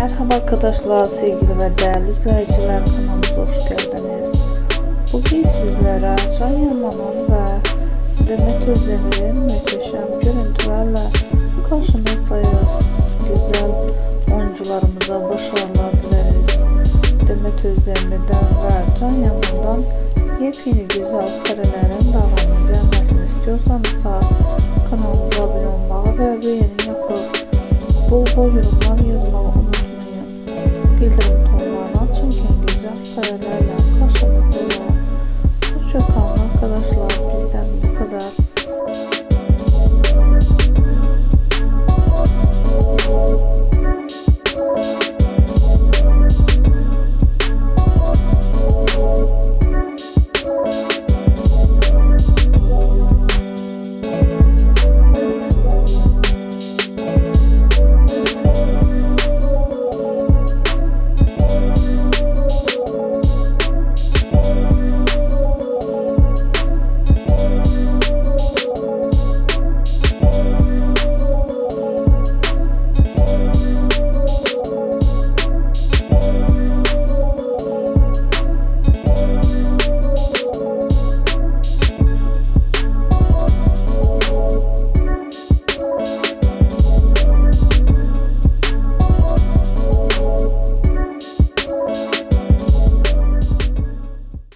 Merhaba arkadaşlar, sevgili ve değerli izleyiciler kanalımıza hoş geldiniz. Bugün sizlere Can Yaman ve Demet Özdemir'in muhteşem görüntülerle karşınızdayız. Güzel oyuncularımıza başarılar dileriz. Demet Özdemir'den ve Can Yaman'dan yepyeni güzel karelerin devamını gelmesini istiyorsanız kanalımıza abone olmayı ve beğeni yapıp bol bol yorumlar yazmayı güzel karelerle karşınızda olun. Hoşçakalın arkadaşlar. Bizden bu kadar.